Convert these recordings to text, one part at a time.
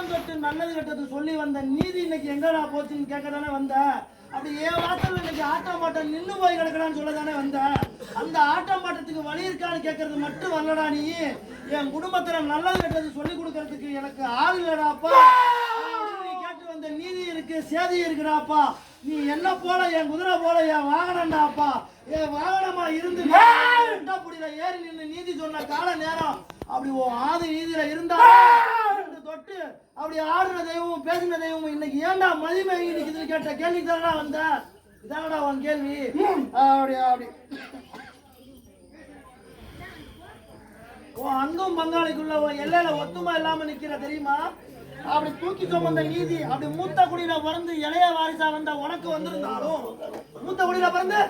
அங்கம் தொட்டு நல்லது கெட்டது சொல்லி வந்த நீதி இன்னைக்கு எங்கடா போச்சுன்னு கேட்க தானே வந்த? அப்படி ஏன் வாசல்ல இன்னைக்கு ஆட்டம் பாட்டம் நின்னு போய் கிடக்குறான்னு சொல்ல தானே வந்த? அந்த ஆட்டம் பாட்டத்துக்கு வழி இருக்கான்னு கேட்கறது மட்டும் வரலடா நீ. என் குடும்பத்துல நல்லது கெட்டது சொல்லி கொடுக்கறதுக்கு எனக்கு ஆள் இல்லடாப்பா. நீ கேட்டு வந்த நீதி இருக்கு சேதி இருக்குடாப்பா. நீ என்ன போல என் குதிரை போல என் வாகனம்டாப்பா. என் வாகனமா இருந்து புடியில ஏறி நின்று நீதி சொன்ன கால நேரம். அப்படி ஓ ஆதி நீதியில இருந்தா தொட்டு அப்படி ஆடுன தெய்வமும் பேசின தெய்வமும் இன்னைக்கு ஏன்டா மதிமை நிக்குதுன்னு கேட்ட கேள்வி தானடா வந்த? இதானடா உன் கேள்வி? அப்படி அப்படி. உன் அங்கும் பங்காளிக்குள்ள உன் எல்லையில ஒத்துமை இல்லாம நிக்கிற தெரியுமா? அப்படி தூக்கி சுமந்த நீதி அப்படி மூத்த குடியில பிறந்து இளைய வாரிசா வந்த உனக்கு வந்திருந்தாலும் மூத்த குடியில பிறந்து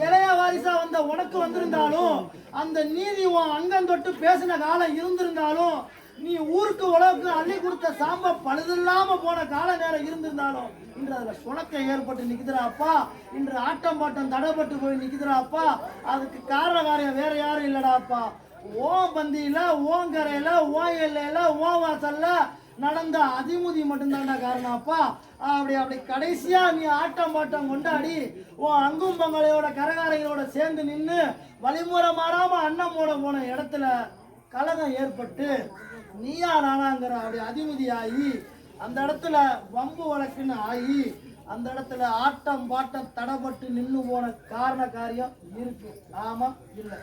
இளைய வாரிசா வந்த உனக்கு வந்திருந்தாலும் அந்த நீதி உன் அங்கம் தொட்டு பேசின காலம் இருந்திருந்தாலும் நீ ஊருக்கு உலகுக்கு அள்ளி கொடுத்த சாம்ப பழுதில்லாம போன கால நேரம் இருந்திருந்தாலும் இன்று அதுல சுணக்கம் ஏற்பட்டு நிக்குதுடா அப்பா. இன்று ஆட்டம் பாட்டம் தடைப்பட்டு போய் நிக்குதுடா அப்பா. அதுக்கு காரண காரியம் வேற யாரும் இல்லடா அப்பா. ஓ பந்தியில ஓன் கரையில ஓ எல்லையில ஓ வாசல்ல நடந்த அதிமுதி மட்டும்தான்டா காரணம் அப்பா. அப்படி அப்படி கடைசியா நீ ஆட்டம் பாட்டம் கொண்டாடி ஓ அங்கும் பங்களையோட கரகாரைகளோட சேர்ந்து நின்று வழிமுறை மாறாம அண்ணன் போட போன இடத்துல கலகம் ஏற்பட்டு நீயா நானாங்கிற அப்படி அதிபதி ஆகி அந்த இடத்துல வம்பு வழக்குன்னு ஆகி அந்த இடத்துல ஆட்டம் பாட்டம் தடைப்பட்டு நின்று போன காரண காரியம் இருக்கு. ஆமா இல்லை.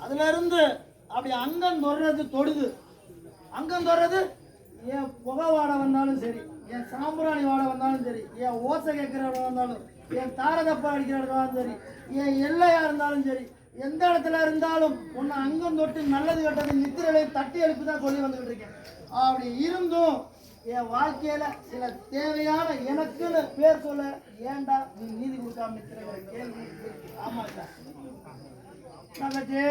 அதுல இருந்து அப்படி அங்கம் தொடுறது தொடுது. அங்கம் தொடுறது என் புகை வாட வந்தாலும் சரி என் சாம்பிராணி வாட வந்தாலும் சரி என் ஓசை கேட்கிறவங்க வந்தாலும் என் தாரதப்பா அடிக்கிறவங்க சரி. என் எல்லையா இருந்தாலும் சரி. எந்த இடத்துல இருந்தாலும் உன்னை அங்கம் தொட்டு நல்லது கெட்டது நித்திரலை தட்டி எழுப்பி தான் சொல்லி வந்துகிட்டு இருக்கேன். அப்படி இருந்தும் என் வாழ்க்கையில சில தேவையான எனக்குன்னு பேர் சொல்ல ஏன்டா நீ நீதி கொடுக்காம நிற்கிற கேள்வி. ஆமா சார் தங்கச்சி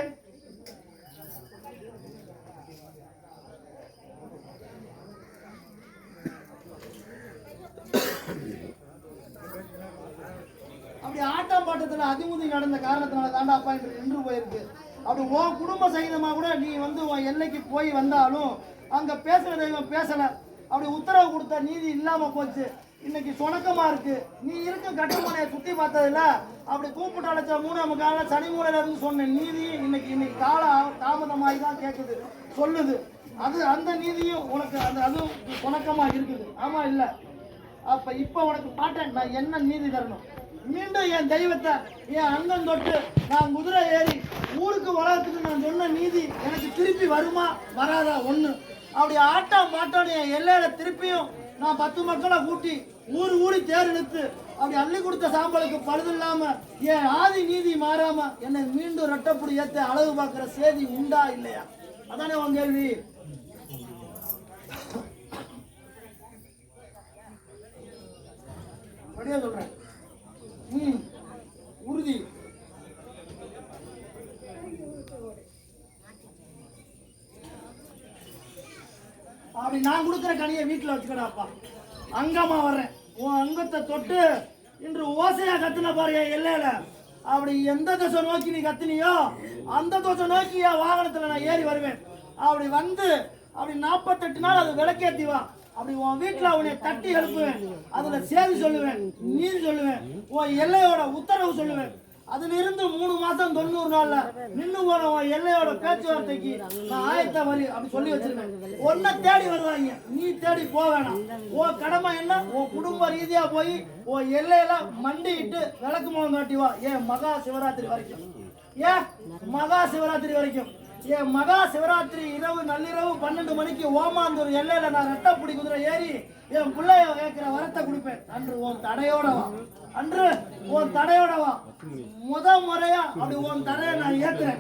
அப்படி ஆட்டம் அதிமுதி நடந்த காரணத்தினால தாண்டா அப்பா இன்று நின்று போயிருக்கு. அப்படி உன் குடும்ப சகிதமாக கூட நீ வந்து உன் எல்லைக்கு போய் வந்தாலும் அங்கே பேசுகிற தெய்வம் பேசலை. அப்படி உத்தரவு கொடுத்த நீதி இல்லாமல் போச்சு. இன்னைக்கு சுணக்கமா இருக்கு. நீ இருக்க கட்டுமனையை சுத்தி பார்த்ததுல அப்படி கூப்பிட்டு அழைச்ச மூணாம் கால சனி மூலையில இருந்து சொன்ன நீதி இன்னைக்கு இன்னைக்கு கால தாமதமாகி தான் கேட்குது சொல்லுது. அது அந்த நீதியும் உனக்கு அது அதுவும் சுணக்கமா இருக்குது. ஆமா இல்ல? அப்ப இப்ப உனக்கு பாட்டேன். நான் என்ன நீதி தரணும்? மீண்டும் என் தெய்வத்தை என் அண்ணன் தொட்டு நான் குதிரை ஏறி ஊருக்கு வளர்த்துக்கு நான் சொன்ன நீதி எனக்கு திருப்பி வருமா? வராதா? ஒன்று அப்படி ஆட்டம் பாட்டம் என் எல்லையில திருப்பியும் நான் பத்து மக்களை கூட்டி ஊர் ஊறி தேர் இழுத்து அப்படி அள்ளி கொடுத்த சாம்பலுக்கு பழுது இல்லாம என் ஆதி நீதி மாறாம என்னை மீண்டும் ரெட்டப்புடி ஏத்த அளவு பார்க்கிற செய்தி உண்டா இல்லையா? அதானே உன் கேள்வி. அப்படியே சொல்றேன். அப்படி நான் கொடுக்குற கனியை வீட்டில் வச்சுக்கடாப்பா. அங்கமா வர்றேன். உன் அங்கத்தை தொட்டு இன்று ஓசையா கத்துன பாரு இல்லையில எல்லையில. அப்படி எந்த தோசை நோக்கி நீ கத்துனியோ அந்த தோசை நோக்கி என் வாகனத்தில் நான் ஏறி வருவேன். அப்படி வந்து அப்படி நாற்பத்தெட்டு நாள் அது விளக்கேத்தி வா. அப்படி உன் வீட்டில் உன்னை தட்டி எழுப்புவேன். அதில் சேதி சொல்லுவேன் நீதி சொல்லுவேன் உன் எல்லையோட உத்தரவு சொல்லுவேன். அதுல இருந்து மூணு மாசம் தொண்ணூறு நாள்ல நின்னு போன உன் எல்லையோட பேச்சுவார்த்தைக்கு நான் ஆயத்த வரி அப்படி சொல்லி வச்சிருக்கேன். ஒன்ன தேடி வருவாங்க. நீ தேடி போக வேணாம். உன் கடமை என்ன? உன் குடும்ப ரீதியா போய் உன் எல்லையில மண்டிட்டு விளக்கு முகம் காட்டி வா. ஏன் மகா சிவராத்திரி வரைக்கும்? ஏன் மகா சிவராத்திரி வரைக்கும்? ஏன் மகா சிவராத்திரி இரவு நள்ளிரவு பன்னெண்டு மணிக்கு ஓமாந்தூர் எல்லையில நான் ரெட்டை குதிரை ஏறி என் பிள்ளைய கேட்கிற வரத்தை கொடுப்பேன். அன்று உன் தடையோட வா. அன்று உன் தடையோட வா. முத முறையா அப்படி உன் தடையை நான் ஏத்துறேன்.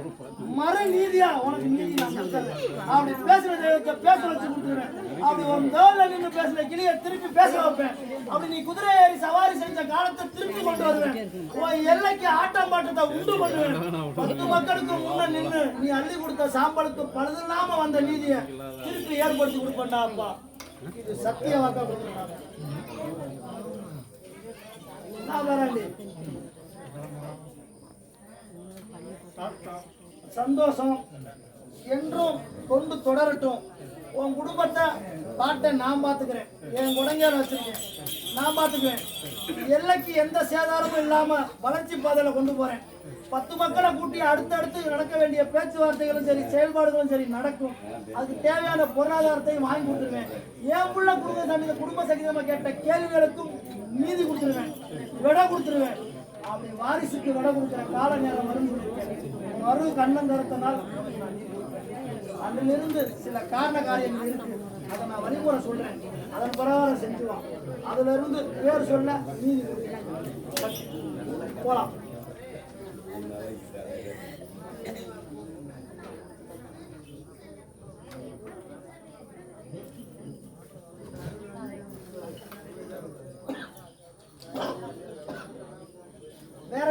மறு நீதியா? உனக்கு நீதி நான் கொடுத்துறேன். அப்படி பேசுற தெய்வத்தை பேச வச்சு கொடுத்துறேன். அப்படி உன் தோல்ல நின்று பேசுற கிளிய திருப்பி பேச வைப்பேன். அப்படி நீ குதிரை ஏறி சவாரி செஞ்ச காலத்தை திருப்பி கொண்டு வருவேன். உன் எல்லைக்கு ஆட்டம் பாட்டத்தை உண்டு பண்ணுவேன். பத்து மக்களுக்கு முன்ன நின்று நீ அள்ளி கொடுத்த சாம்பலுக்கு பழுதில்லாம வந்த நீதியை திருப்பி ஏற்படுத்தி கொடுப்பேன்டா அப்பா. இது சத்திய வாக்கா கொடுக்குறாங்க சந்தோஷம் என்றும் கொண்டு தொடரட்டும். உன் குடும்பத்தை பாட்டை நான் பார்த்துக்கிறேன் என் குடங்கையில வச்சிருக்கேன். நான் பார்த்துக்குவேன் எல்லைக்கு எந்த சேதாரமும் இல்லாமல் வளர்ச்சி பாதையில் கொண்டு போகிறேன் பத்து மக்களை கூட்டி அடுத்தடுத்து நடக்க வேண்டிய பேச்சுவார்த்தைகளும் சரி செயல்பாடுகளும் சரி நடக்கும். அதுக்கு தேவையான பொருளாதாரத்தையும் வாங்கி கொடுத்துருவேன். என் உள்ள குடும்ப சங்கீத குடும்ப சங்கீதமாக கேட்ட கேள்விகளுக்கும் நீதி கொடுத்துருவேன். விட கொடுத்துருவேன். அப்படி வாரிசுக்கு விட கொடுக்குற கால நேரம் வரும் மறு கண்ணன் தரத்தினால் அதிலிருந்து சில காரண காரியங்கள் இருக்கு. அதை நான் வழிமுறை சொல்றேன். அதன் பிரகாரம் செஞ்சுவான். அதுல இருந்து பேர் சொல்ல நீதி கொடுக்கிறேன். போலாம்.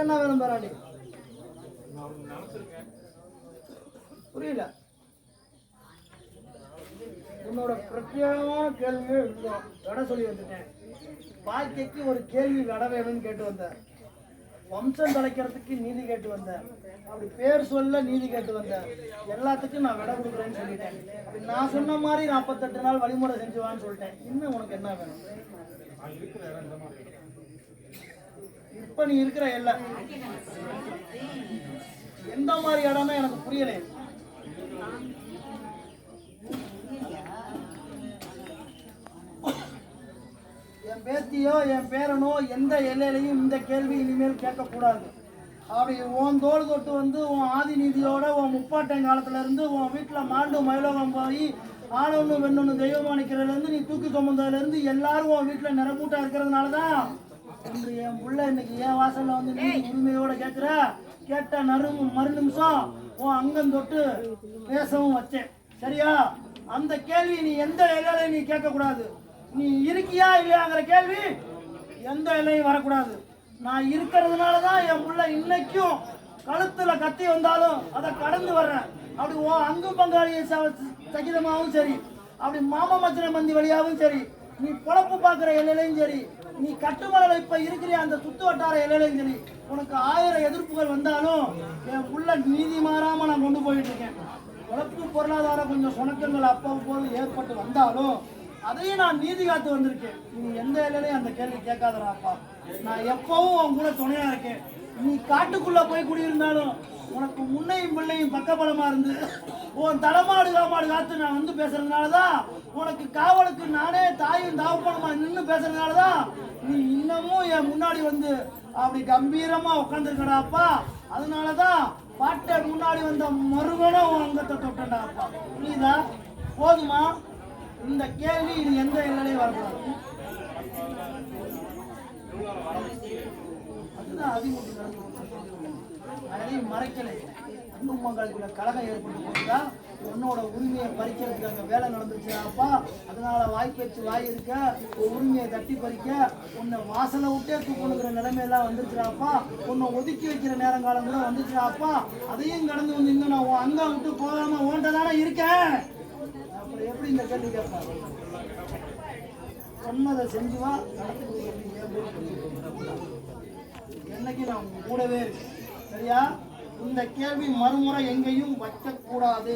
என்ன வேணும் பேராண்டி புரியல. உன்னோட பிரத்யேகமான கேள்வியே விட சொல்லி வந்துட்டேன். வாழ்க்கைக்கு ஒரு கேள்வி விட வேணும்னு கேட்டு வந்தேன். வம்சம் தலைக்கிறதுக்கு நீதி கேட்டு வந்தேன். அப்படி பேர் சொல்ல நீதி கேட்டு வந்தேன். எல்லாத்துக்கும் நான் விட கொடுக்குறேன்னு சொல்லிட்டேன். அப்படி நான் சொன்ன மாதிரி நாற்பத்தெட்டு நாள் வழிமுறை செஞ்சுவான்னு சொல்லிட்டேன். இன்னும் உனக்கு என்ன வேணும்? இப்ப நீ இருக்கிற இல்ல எந்த மாதிரி இடம்னா எனக்கு புரியலை. என் பேத்தியோ என் பேரனோ எந்த எல்லையிலையும் இந்த கேள்வி இனிமேல் கேட்கக்கூடாது. அப்படி உன் தோல் தொட்டு வந்து உன் ஆதி நீதியோட உன் முப்பாட்டன் காலத்துல இருந்து உன் வீட்டில் மாண்டு மயிலோகம் போய் ஆணொன்று வெண்ணொன்று தெய்வமானிக்கிறதுலேருந்து இருந்து நீ தூக்கி சுமந்ததுல இருந்து எல்லாரும் உன் வீட்டில் நிறமூட்டா இருக்கிறதுனால தான் என் புள்ள இன்னைக்கு என் வாசல்ல வந்து நீ உரிமையோட கேட்குற கேட்ட நறு மறு நிமிஷம் உன் அங்கம் தொட்டு பேசவும் வச்சேன். சரியா? அந்த கேள்வி நீ எந்த எல்லையிலையும் நீ கேட்கக்கூடாது. நீ இருக்கியா இல்லையாங்கிற கேள்வி எந்த எல்லையும் வரக்கூடாது. நான் இருக்கிறதுனால தான் என் புள்ள இன்னைக்கும் கழுத்துல கத்தி வந்தாலும் அதை கடந்து வர்றேன். அப்படி உன் அங்கு பங்காளியை சகிதமாகவும் சரி. அப்படி மாமா மச்சன மந்தி வழியாகவும் சரி. நீ பொழப்பு பார்க்குற எல்லையிலையும் சரி. நீ கட்டுமலையில் இப்ப இருக்கிற அந்த சுத்து வட்டார எல்லையிலையும் சரி உனக்கு ஆயிரம் எதிர்ப்புகள் வந்தாலும் என் புள்ள நீதி மாறாம நான் கொண்டு போயிட்டு இருக்கேன். உழப்பு பொருளாதார கொஞ்சம் சுணக்கங்கள் அப்பப்போது ஏற்பட்டு வந்தாலும் அதையும் நான் நீதி காத்து வந்திருக்கேன். நீ எந்த இலையிலையும் அந்த கேள்வி கேட்காதடா அப்பா. நான் எப்பவும் உன் கூட துணையா இருக்கேன். நீ காட்டுக்குள்ள போய் குடியிருந்தாலும் உனக்கு முன்னையும் பிள்ளையும் பக்கபலமா இருந்து உன் தலைமாடு காமாடு காத்து நான் வந்து பேசுறதுனாலதான் உனக்கு காவலுக்கு நானே தாயும் தாவப்பனமா நின்று பேசுறதுனாலதான் நீ இன்னமும் என் முன்னாடி வந்து அப்படி கம்பீரமா உட்காந்துருக்கடா அப்பா அதனாலதான் பாட்டை முன்னாடி வந்த மறுகணம் உன் அங்கத்தை தொட்டடா அப்பா புரியுதா? போதுமா? இந்த கேள்வி இது எந்த எல்லையும் வரக்கூடாது. அதுதான் அதிமுக அதையும் மறைக்கலை. அன்புமங்களுக்குள்ள கழகம் ஏற்பட்டு போகுதா உன்னோட உரிமையை பறிக்கிறதுக்கு அங்க வேலை நடந்துச்சுனாப்பா அதனால வாய்ப்பேச்சு வாய் இருக்க உன் உரிமையை தட்டி பறிக்க உன்னை வாசலை விட்டே தூக்கணுங்கிற நிலைமையெல்லாம் வந்துருச்சுடாப்பா. உன்னை ஒதுக்கி வைக்கிற நேரம் காலம் கூட வந்துச்சுடாப்பா அதையும் கடந்து வந்து இன்னும் நான் உன் அங்க விட்டு போகாம ஓன்ட்ட தானே இருக்கேன். அப்புறம் எப்படி இந்த கேள்வி கேட்பாங்க சொன்னதை செஞ்சுவா நடத்தி என்னைக்கு நான் கூடவே இருக்கேன். சரியா? இந்த கேள்வி மறுமுறை எங்கேயும் வைக்கக்கூடாது.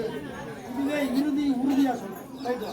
இதுவே இறுதி உறுதியாக சொல்றேன். போயிட்டு